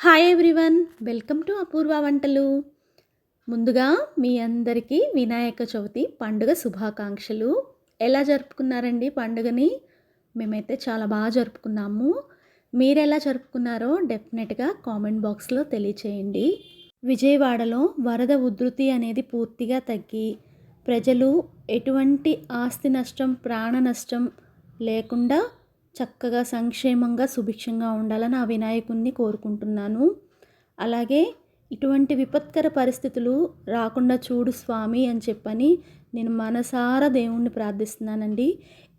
Hi everyone welcome to Apoorva వంటలు. ముందుగా మీ అందరికీ వినాయక చవితి పండుగ శుభాకాంక్షలు. ఎలా జరుపుకున్నారండి పండుగని? మేమైతే చాలా బాగా జరుపుకున్నాము. మీరు ఎలా జరుపుకున్నారో డెఫినెట్గా కామెంట్ బాక్స్లో తెలియచేయండి. విజయవాడలో వరద ఉధృతి అనేది పూర్తిగా తగ్గి ప్రజలు ఎటువంటి ఆస్తి నష్టం ప్రాణ నష్టం లేకుండా చక్కగా సంక్షేమంగా సుభిక్షంగా ఉండాలని ఆ వినాయకుణ్ణి కోరుకుంటున్నాను. అలాగే ఇటువంటి విపత్కర పరిస్థితులు రాకుండా చూడు స్వామి అని చెప్పని నేను మనసారా దేవుణ్ణి ప్రార్థిస్తున్నానండి.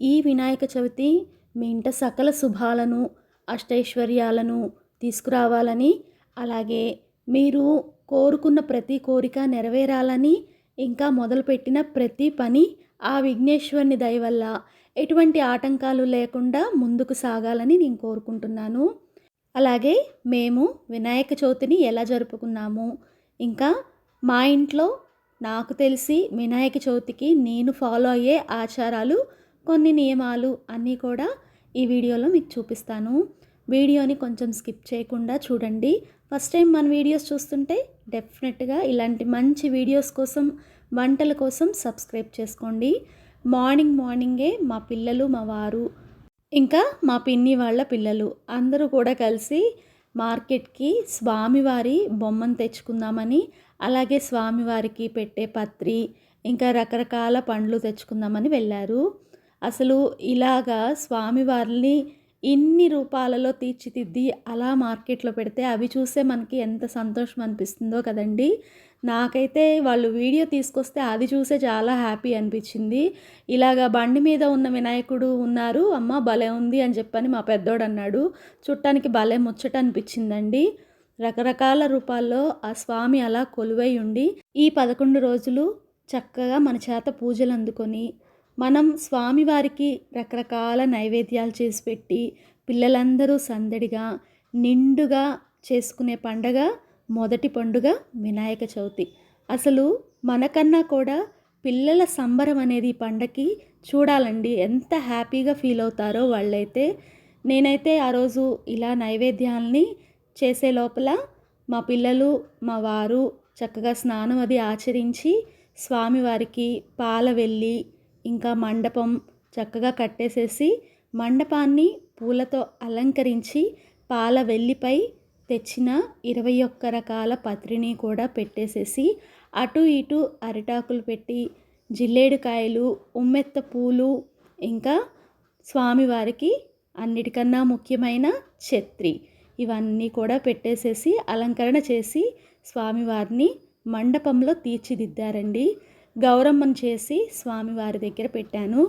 ఈ వినాయక చవితి మీ ఇంట సకల శుభాలను అష్టైశ్వర్యాలను తీసుకురావాలని అలాగే మీరు కోరుకున్న ప్రతి కోరిక నెరవేరాలని ఇంకా మొదలుపెట్టిన ప్రతి పని ఆ విఘ్నేశ్వరుని దయ వల్ల ఎటువంటి ఆటంకాలు లేకుండా ముందుకు సాగాలని నేను కోరుకుంటున్నాను. అలాగే మేము వినాయక చవితిని ఎలా జరుపుకున్నాము? ఇంకా మా ఇంట్లో నాకు తెలిసి వినాయక చవితికి నేను ఫాలో అయ్యే ఆచారాలు కొన్ని నియమాలు అన్నీ కూడా ఈ వీడియోలో మీకు చూపిస్తాను. వీడియోని కొంచెం స్కిప్ చేయకుండా చూడండి. ఫస్ట్ టైం మన వీడియోస్ చూస్తుంటే డెఫినెట్గా ఇలాంటి మంచి వీడియోస్ కోసం వంటల కోసం సబ్స్క్రైబ్ చేసుకోండి. మార్నింగ్ మార్నింగే మా పిల్లలు మా వారు ఇంకా మా పిన్ని వాళ్ళ పిల్లలు అందరూ కూడా కలిసి మార్కెట్కి స్వామివారి బొమ్మను తెచ్చుకుందామని అలాగే స్వామివారికి పెట్టే పత్రి ఇంకా రకరకాల పండ్లు తెచ్చుకుందామని వెళ్ళారు. అసలు ఇలాగా స్వామివారిని ఇన్ని రూపాలలో తీర్చిదిద్ది అలా మార్కెట్లో పెడితే అవి చూస్తే మనకి ఎంత సంతోషం అనిపిస్తుందో కదండి. నాకైతే వాళ్ళు వీడియో తీసుకొస్తే అది చూసే చాలా హ్యాపీ అనిపించింది. ఇలాగా బండి మీద ఉన్న వినాయకుడు ఉన్నారు అమ్మ భలే ఉంది అని చెప్పని మా పెద్దోడు అన్నాడు. చుట్టానికి భలే ముచ్చట అనిపించిందండి. రకరకాల రూపాల్లో ఆ స్వామి అలా కొలువై ఉండి ఈ పదకొండు రోజులు చక్కగా మన చేత పూజలు అందుకొని మనం స్వామివారికి రకరకాల నైవేద్యాలు చేసి పెట్టి పిల్లలందరూ సందడిగా నిండుగా చేసుకునే పండగ మొదటి పండుగ వినాయక చవితి. అసలు మనకన్నా కూడా పిల్లల సంబరం అనేది ఈ పండగకి చూడాలండి. ఎంత హ్యాపీగా ఫీల్ అవుతారో వాళ్ళైతే. నేనైతే ఆ రోజు ఇలా నైవేద్యాలని చేసే లోపల మా పిల్లలు మా వారు చక్కగా స్నానం అది ఆచరించి స్వామివారికి పాల వెళ్ళి ఇంకా మండపం చక్కగా కట్టేసేసి మండపాన్ని పూలతో అలంకరించి పాల వెల్లిపై తెచ్చిన ఇరవై ఒక్క రకాల పత్రిని కూడా పెట్టేసేసి అటు ఇటు అరిటాకులు పెట్టి జిల్లేడుకాయలు ఉమ్మెత్త పూలు ఇంకా స్వామివారికి అన్నిటికన్నా ముఖ్యమైన ఛత్రి. ఇవన్నీ కూడా పెట్టేసేసి అలంకరణ చేసి స్వామివారిని మండపంలో తీర్చిదిద్దారండి. గౌరమ్మను చేసి స్వామివారి దగ్గర పెట్టాను.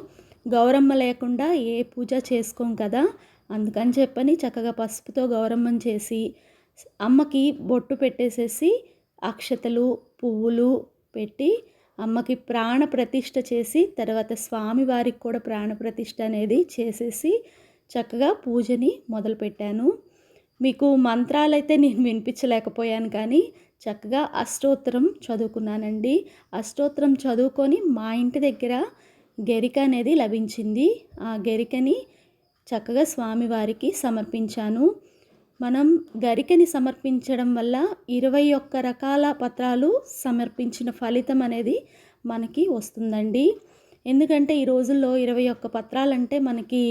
గౌరమ్మ లేకుండా ఏ పూజ చేసుకోం కదా అందుకని చెప్పని చక్కగా పసుపుతో గౌరమ్మను చేసి అమ్మకి బొట్టు పెట్టేసేసి అక్షతలు పువ్వులు పెట్టి అమ్మకి ప్రాణ ప్రతిష్ఠ చేసి తర్వాత స్వామివారికి కూడా ప్రాణ ప్రతిష్ఠ అనేది చేసేసి చక్కగా పూజని మొదలుపెట్టాను. మీకు మంత్రాలైతే నేను వినిపించలేకపోయాను కానీ చక్కగా అష్టోత్తరం చదువుకున్నానండి. అష్టోత్తరం చదువుకొని మా ఇంటి దగ్గర గెరిక అనేది లభించింది. ఆ గెరికని చక్కగా స్వామివారికి సమర్పించాను. మనం గరికని సమర్పించడం వల్ల ఇరవై ఒక్క రకాల పత్రాలు సమర్పించిన ఫలితం అనేది మనకి వస్తుందండి. ఎందుకంటే ఈ రోజుల్లో ఇరవై ఒక్క పత్రాలంటే మనకి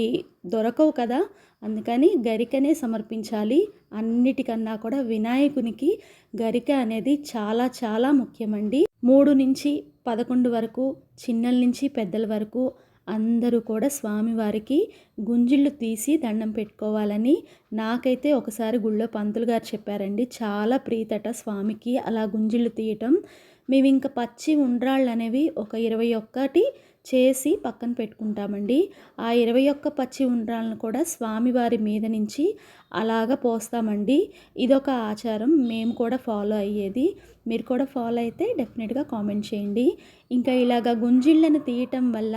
దొరకవు కదా. అందుకని గరికనే సమర్పించాలి. అన్నిటికన్నా కూడా వినాయకునికి గరిక అనేది చాలా చాలా ముఖ్యమండి. మూడు నుంచి పదకొండు వరకు చిన్నల నుంచి పెద్దల వరకు అందరూ కూడా స్వామివారికి గుంజిళ్ళు తీసి దండం పెట్టుకోవాలని నాకైతే ఒకసారి గుళ్ళో పంతులు గారు చెప్పారండి చాలా ప్రీతట స్వామికి అలా గుంజిళ్ళు తీయటం. మేము ఇంకా పచ్చి ఉండ్రాళ్ళు అనేవి ఒక ఇరవై ఒక్కటి చేసి పక్కన పెట్టుకుంటామండి. ఆ ఇరవై ఒక్క పచ్చి ఉండ్రాలను కూడా స్వామివారి మీద నుంచి అలాగ పోస్తామండి. ఇదొక ఆచారం. మేము కూడా ఫాలో అయ్యేది. మీరు కూడా ఫాలో అయితే డెఫినెట్గా కామెంట్ చేయండి. ఇంకా ఇలాగ గుంజిళ్ళను తీయటం వల్ల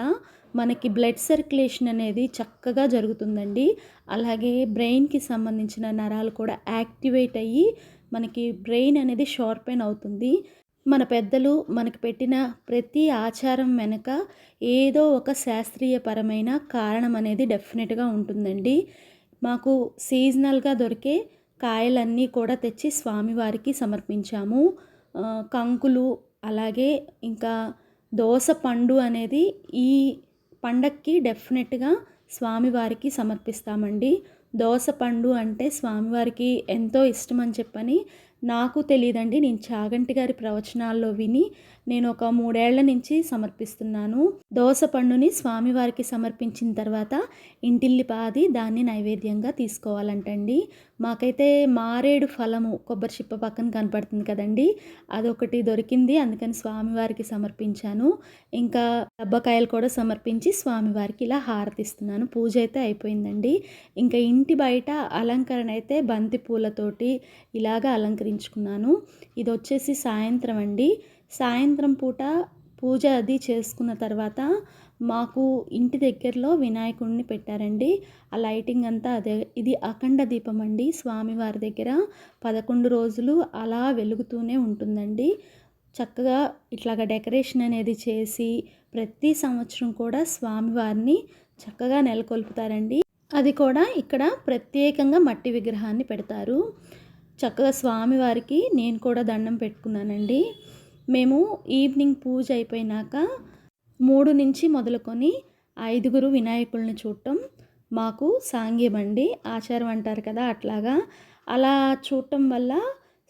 మనకి బ్లడ్ సర్క్యులేషన్ అనేది చక్కగా జరుగుతుందండి. అలాగే బ్రెయిన్కి సంబంధించిన నరాలు కూడా యాక్టివేట్ అయ్యి మనకి బ్రెయిన్ అనేది షార్పెన్ అవుతుంది. మన పెద్దలు మనకు పెట్టిన ప్రతి ఆచారం వెనుక ఏదో ఒక శాస్త్రీయపరమైన కారణం అనేది డెఫినెట్గా ఉంటుందండి. మాకు సీజనల్గా దొరికే కాయలన్నీ కూడా తెచ్చి స్వామివారికి సమర్పించాము. కంకులు అలాగే ఇంకా దోస పండు అనేది ఈ పండక్కి డెఫినెట్గా స్వామివారికి సమర్పిస్తామండి. దోస పండు అంటే స్వామివారికి ఎంతో ఇష్టం అని చెప్పని నాకు తెలియదండి నేను చాగంటి గారి ప్రవచనాల్లో విని నేను ఒక మూడేళ్ళ నుంచి సమర్పిస్తున్నాను. దోస పండుని స్వామివారికి సమర్పించిన తర్వాత ఇంటిల్లి పాది దాన్ని నైవేద్యంగా తీసుకోవాలంటండి. మాకైతే మారేడు ఫలము కొబ్బరి చిప్ప పక్కన కనపడుతుంది కదండి. అదొకటి దొరికింది అందుకని స్వామివారికి సమర్పించాను. ఇంకా డబ్బకాయలు కూడా సమర్పించి స్వామివారికి ఇలా హారతిస్తున్నాను. పూజ అయితే అయిపోయిందండి. ఇంకా ఇంటి బయట అలంకరణ అయితే బంతి పూలతోటి ఇలాగా అలంకరించుకున్నాను. ఇది వచ్చేసి సాయంత్రం అండి. సాయంత్రం పూట పూజ అది చేసుకున్న తర్వాత మాకు ఇంటి దగ్గరలో వినాయకుడిని పెట్టారండి. ఆ లైటింగ్ అంతా అదే. ఇది అఖండ దీపం అండి. స్వామివారి దగ్గర పదకొండు రోజులు అలా వెలుగుతూనే ఉంటుందండి. చక్కగా ఇట్లాగా డెకరేషన్ అనేది చేసి ప్రతి సంవత్సరం కూడా స్వామివారిని చక్కగా నెలకొల్పుతారండి. అది కూడా ఇక్కడ ప్రత్యేకంగా మట్టి విగ్రహాన్ని పెడతారు. చక్కగా స్వామివారికి నేను కూడా దండం పెట్టుకున్నానండి. మేము ఈవినింగ్ పూజ అయిపోయినాక మూడు నుంచి మొదలుకొని ఐదుగురు వినాయకుల్ని చూడటం. మాకు సాంగ్యమండి ఆచారం అంటారు కదా అట్లాగా. అలా చూడటం వల్ల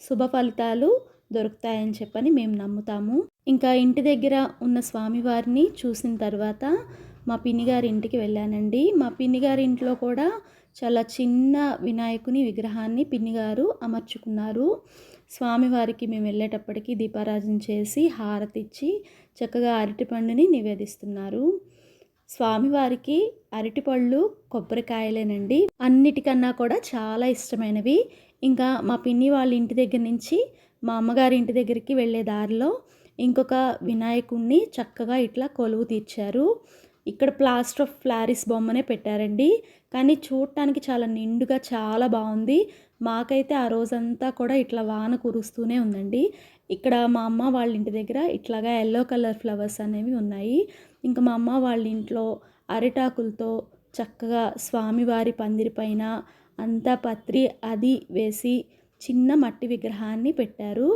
శుభ ఫలితాలు దొరుకుతాయని చెప్పని మేము నమ్ముతాము. ఇంకా ఇంటి దగ్గర ఉన్న స్వామివారిని చూసిన తర్వాత మా పిన్నిగారి ఇంటికి వెళ్ళానండి. మా పిన్నిగారి ఇంట్లో కూడా చాలా చిన్న వినాయకుని విగ్రహాన్ని పిన్నిగారు అమర్చుకున్నారు. స్వామివారికి మేము వెళ్ళేటప్పటికి దీపారాజన చేసి హారతిచ్చి చక్కగా అరటిపండుని నివేదిస్తున్నారు. స్వామివారికి అరటిపళ్ళు కొబ్బరికాయలేనండి. అన్నిటికన్నా కూడా చాలా ఇష్టమైనవి. ఇంకా మా పిన్ని వాళ్ళ ఇంటి దగ్గర నుంచి మా అమ్మగారి ఇంటి దగ్గరికి వెళ్ళే దారిలో ఇంకొక వినాయకుణ్ణి చక్కగా ఇట్లా కొలువు తీర్చారు. ఇక్కడ ప్లాస్టర్ ఆఫ్ ఫ్లారిస్ బొమ్మనే పెట్టారండి. కానీ చూడటానికి చాలా నిండుగా చాలా బాగుంది. మాకైతే ఆ రోజంతా కూడా ఇట్లా వాన కురుస్తూనే ఉందండి. ఇక్కడ మా అమ్మ వాళ్ళ ఇంటి దగ్గర ఇట్లాగా ఎల్లో కలర్ ఫ్లవర్స్ అనేవి ఉన్నాయి. ఇంకా మా అమ్మ వాళ్ళ ఇంట్లో అరిటాకులతో చక్కగా స్వామివారి పందిరి పైన అంతా పత్రి అది వేసి చిన్న మట్టి విగ్రహాన్ని పెట్టారు.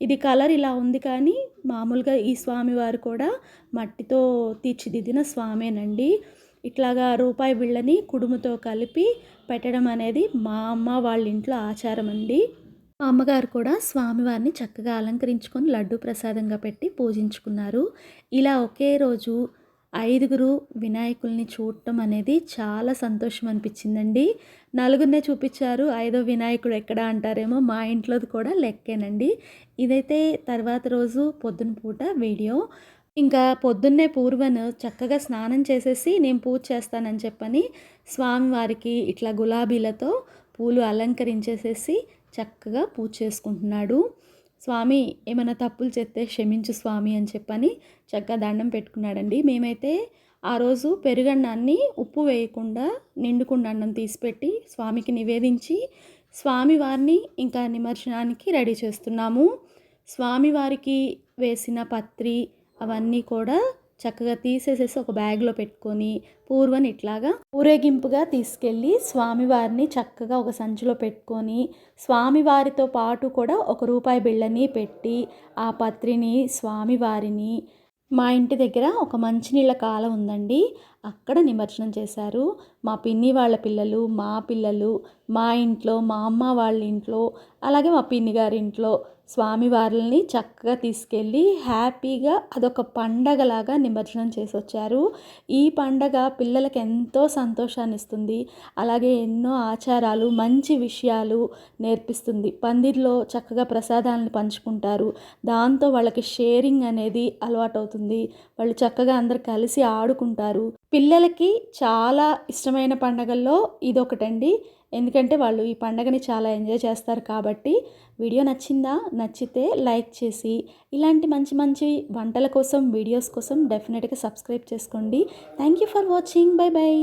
ఇది కలర్ ఇలా ఉంది కానీ మామూలుగా ఈ స్వామివారు కూడా మట్టితో తీర్చిదిద్దిన స్వామేనండి. ఇట్లాగా రూపాయి బిళ్ళని కుడుముతో కలిపి పెట్టడం అనేది మా అమ్మ వాళ్ళ ఇంట్లో ఆచారం అండి. మా అమ్మగారు కూడా స్వామివారిని చక్కగా అలంకరించుకొని లడ్డు ప్రసాదంగా పెట్టి పూజించుకున్నారు. ఇలా ఒకే రోజు ఐదుగురు వినాయకుల్ని చూడటం అనేది చాలా సంతోషం అనిపించిందండి. నలుగురినే చూపించారు ఐదో వినాయకుడు ఎక్కడ? అంటారేమో మా ఇంట్లోది కూడా లెక్కేనండి. ఇదైతే తర్వాత రోజు పొద్దున పూట వీడియో. ఇంకా పొద్దున్నే పూర్వను చక్కగా స్నానం చేసేసి నేను పూజ చేస్తానని చెప్పని స్వామివారికి ఇట్లా గులాబీలతో పూలు అలంకరించేసేసి చక్కగా పూజ చేసుకుంటున్నాడు. స్వామి ఏమైనా తప్పులు చేస్తే క్షమించు స్వామి అని చెప్పని చక్కగా దండం పెట్టుకున్నాడండి. మేమైతే ఆ రోజు పెరుగన్నాన్ని ఉప్పు వేయకుండా నిండుకుండా అన్నం తీసిపెట్టి స్వామికి నివేదించి స్వామివారిని ఇంకా నిమజ్జనానికి రెడీ చేస్తున్నాము. స్వామివారికి వేసిన పత్రి అవన్నీ కూడా చక్కగా తీసేసేసి ఒక బ్యాగ్లో పెట్టుకొని పూర్వని ఇట్లాగా ఊరేగింపుగా తీసుకెళ్ళి స్వామివారిని చక్కగా ఒక సంచిలో పెట్టుకొని స్వామివారితో పాటు కూడా ఒక రూపాయి బిళ్ళని పెట్టి ఆ పత్రిని స్వామివారిని మా ఇంటి దగ్గర ఒక మంచినీళ్ళ కాలం ఉందండి. అక్కడ నిమజ్జనం చేశారు. మా పిన్ని వాళ్ళ పిల్లలు మా పిల్లలు మా ఇంట్లో మా అమ్మ వాళ్ళ ఇంట్లో అలాగే మా పిన్ని గారి ఇంట్లో స్వామివారిని చక్కగా తీసుకెళ్ళి హ్యాపీగా అదొక పండగలాగా నిమజ్జనం చేసి వచ్చారు ఈ పండగ పిల్లలకి ఎంతో సంతోషాన్ని ఇస్తుంది అలాగే ఎన్నో ఆచారాలు మంచి విషయాలు నేర్పిస్తుంది. పందిర్లో చక్కగా ప్రసాదాలను పంచుకుంటారు. దాంతో వాళ్ళకి షేరింగ్ అనేది అలవాటు అవుతుంది వాళ్ళు చక్కగా అందరు కలిసి ఆడుకుంటారు. పిల్లలకి చాలా ఇష్టమైన పండగల్లో ఇదొకటండి. ఎందుకంటే వాళ్ళు ఈ పండగని చాలా ఎంజాయ్ చేస్తారు కాబట్టి వీడియో నచ్చిందా? నచ్చితే లైక్ చేసి ఇలాంటి మంచి మంచి వంటల కోసం వీడియోస్ కోసం డెఫినెట్గా సబ్స్క్రైబ్ చేసుకోండి. Thank you for watching. Bye bye.